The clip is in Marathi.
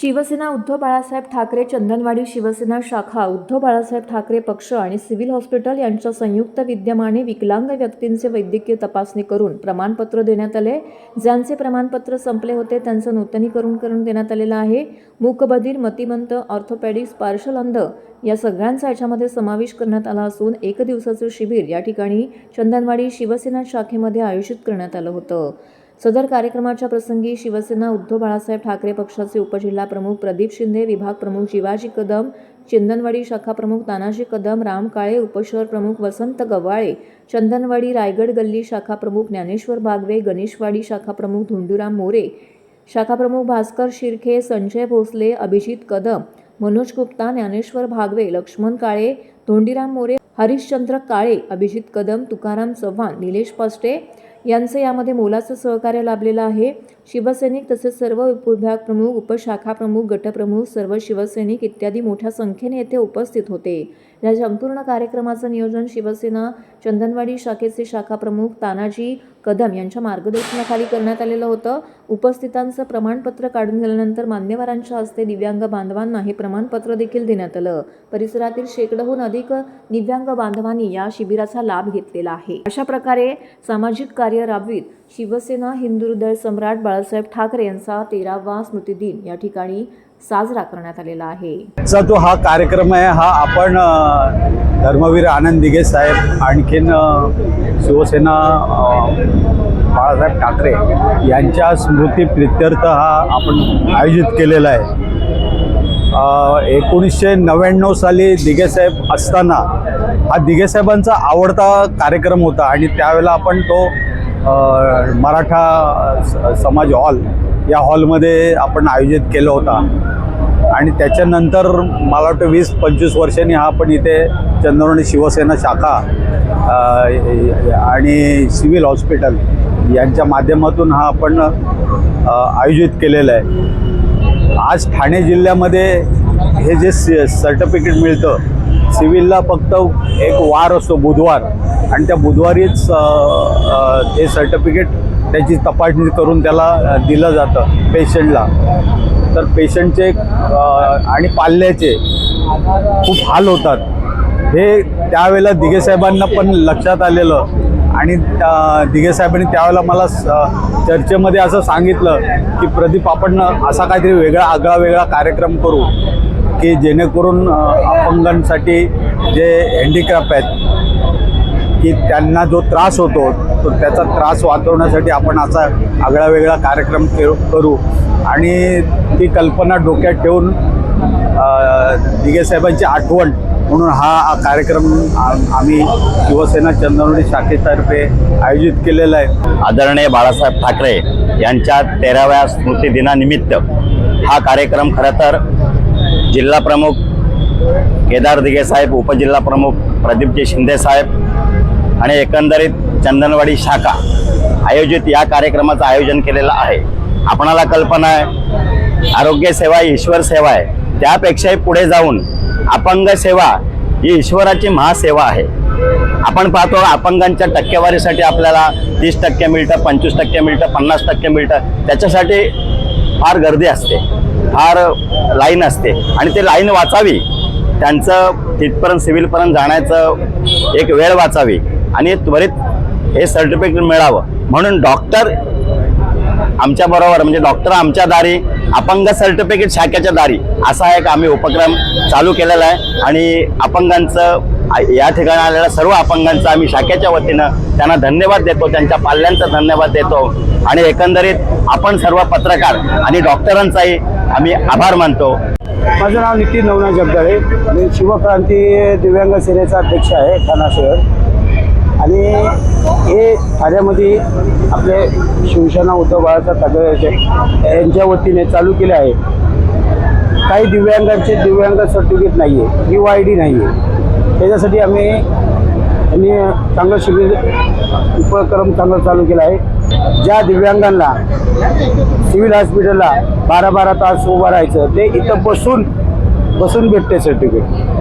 शिवसेना उद्धव बाळासाहेब ठाकरे चंदनवाडी शिवसेना शाखा उद्धव बाळासाहेब ठाकरे पक्ष आणि सिव्हिल हॉस्पिटल यांच्या संयुक्त विद्यमाने विकलांग व्यक्तींचे वैद्यकीय तपासणी करून प्रमाणपत्र देण्यात आले. ज्यांचे प्रमाणपत्र संपले होते त्यांचं नूतनीकरण करून देण्यात आलेलं आहे. मूकबधीर मतिमंत ऑर्थोपॅडिक्स पार्शल अंध या सगळ्यांचा याच्यामध्ये समावेश करण्यात आला असून एक दिवसाचं शिबिर या ठिकाणी चंदनवाडी शिवसेना शाखेमध्ये आयोजित करण्यात आलं होतं. सदर कार्यक्रमाच्या प्रसंगी शिवसेना उद्धव बाळासाहेब ठाकरे पक्षाचे उपजिल्हा प्रमुख प्रदीप शिंदे विभाग प्रमुख शिवाजी कदम चंदनवाडी शाखा प्रमुख तानाजी कदम राम काळे उपशहर प्रमुख वसंत गव्हाळे चंदनवाडी रायगड गल्ली शाखा प्रमुख ज्ञानेश्वर बागवे गणेशवाडी शाखा प्रमुख धुंडूराम मोरे शाखा प्रमुख भास्कर शिर्खे संजय भोसले अभिजित कदम मनोज गुप्ता ज्ञानेश्वर भागवे लक्ष्मण काळे धोंडीराम मोरे हरिश्चंद्र काळे अभिजित कदम तुकाराम चव्हाण निलेश पास्टे यांचं यामध्ये मोलाचं सहकार्य लाभलेलं आहे. शिवसैनिक तसेच सर्व विभाग प्रमुख उपशाखा प्रमुख गटप्रमुख सर्व शिवसैनिक इत्यादी मोठ्या संख्येने येथे उपस्थित होते. या संपूर्ण कार्यक्रमाचं नियोजन शिवसेना चंदनवाडी शाखेचे शाखा प्रमुख तानाजी कदम यांच्या मार्गदर्शनाखाली करण्यात आलेलं होतं. उपस्थितांचं प्रमाणपत्र काढून गेल्यानंतर मान्यवरांच्या हस्ते दिव्यांग बांधवांना हे प्रमाणपत्र देखील देण्यात आलं. परिसरातील शेकडोहून अधिक दिव्यांग बांधवांनी या शिबिराचा लाभ घेतलेला आहे. अशा प्रकारे सामाजिक कार्य राबवीत शिवसेना हिंदू हृदय सम्राट बाळासाहेब ठाकरे यांचा तेरावा स्मृतिदिन या ठिकाणी साजरा करण्यात आलेला आहे. आजचा जो हा कार्यक्रम आहे हा आपण धर्मवीर आनंद दिघे साहेब आणखीन शिवसेना बाळासाहेब ठाकरे यांच्या स्मृती प्रित्यर्थ हा आपण आयोजित केलेला आहे. एकोणीसशे नव्याण्णव साली दिघेसाहेब असताना हा दिघेसाहेबांचा आवडता कार्यक्रम होता आणि त्यावेळेला आपण तो मराठा स- समाज हॉल या हॉलमध्ये आपण आयोजित केला होता. आणि त्याच्यानंतर मला वाटतं वीस पंचवीस वर्षांनी हा आपण इथे चंद्रवणी शिवसेना शाखा आणि सिव्हिल हॉस्पिटल यांच्या माध्यमातून हा आपण आयोजित केलेला आहे. आज ठाणे जिल्ह्यामध्ये हे जे सर्टिफिकेट मिळतं सिव्हिलला फक्त एक वार असतो बुधवार. आणि त्या बुधवारीच ते सर्टिफिकेट त्याची तपासणी करून त्याला दिलं जातं पेशंटला. तर पेशंटचे आणि पाल्याचे खूप हाल होतात. हे त्यावेळेला दिघेसाहेबांना पण लक्षात आलेलं. आणि त्या दिघेसाहेबांनी त्यावेळेला मला स- चर्चेमध्ये असं सांगितलं की प्रदीप आपण असा काहीतरी वेगळा आगळा वेगळा कार्यक्रम करू. की जेणेकरून अपंगांसाठी जे हँडिक्रॅफ्ट आहेत की त्यांना जो त्रास होतो तो त्याचा त्रास वाचवण्यासाठी आपण असा आगळा वेगळा कार्यक्रम करू आणि ती कल्पना डोक्यात ठेवून दिगेसाहेबांची साहेबांची आठवण म्हणून हा कार्यक्रम आम्ही शिवसेना चंद्रवडी शाखेतर्फे आयोजित केलेला आहे. आदरणीय बाळासाहेब ठाकरे यांच्या तेराव्या स्मृतिदिनानिमित्त हा कार्यक्रम खरं तर जिल्हा प्रमुख केदार दिघे साहेब उपजिल्हा प्रमुख प्रदीपजी शिंदे साहेब आणि एकंदरीत चंदनवाडी शाखा आयोजित या कार्यक्रमाचं आयोजन केलेलं आहे. आपणाला कल्पना आहे आरोग्य सेवा ही ईश्वर सेवा आहे. त्यापेक्षाही पुढे जाऊन अपंग सेवा ही ईश्वराची महासेवा आहे. आपण पाहतो अपंगांच्या टक्केवारीसाठी आपल्याला तीस टक्के मिळतं पंचवीस टक्के मिळतं पन्नास टक्के मिळतं. त्याच्यासाठी फार गर्दी असते. फार लाईन असते. आणि ते लाईन वाचावी. त्यांचं तिथपर्यंत सिव्हिलपर्यंत जाण्याचं एक वेळ वाचावी. आणि त्वरित हे सर्टिफिकेट मिळावं. म्हणून डॉक्टर आमच्या बरोबर म्हणजे डॉक्टर आमच्या दारी अपंग सर्टिफिकेट शाखेच्या दारी असा एक आम्ही उपक्रम चालू केलेला आहे. आणि अपंगांचं या ठिकाणी आलेल्या सर्व अपंगांचं आम्ही शाखेच्या वतीनं त्यांना धन्यवाद देतो त्यांच्या पाल्यांचा धन्यवाद देतो. आणि एकंदरीत आपण सर्व पत्रकार आणि डॉक्टरांचाही आम्ही आभार मानतो. माझं नाव नितीन नवना जगदाळे. मी शिवक्रांती दिव्यांग सेनेचा अध्यक्ष आहे ठाणा शहर. आणि हे ठाण्यामध्ये आपले शिवसेना उद्धव बाळासाहेब ठाकरे यांच्या वतीने चालू केले आहे. काही दिव्यांगांचे दिव्यांग सर्टिफिकेट नाही आहे यू आय डी नाही आहे त्याच्यासाठी आम्ही यांनी चांगलं शिबिर उपक्रम चांगला चालू केला आहे. ज्या दिव्यांगांना सिव्हिल हॉस्पिटलला बारा बारा तास उभं राहायचं ते इथं बसून बसून भेटते सर्टिफिकेट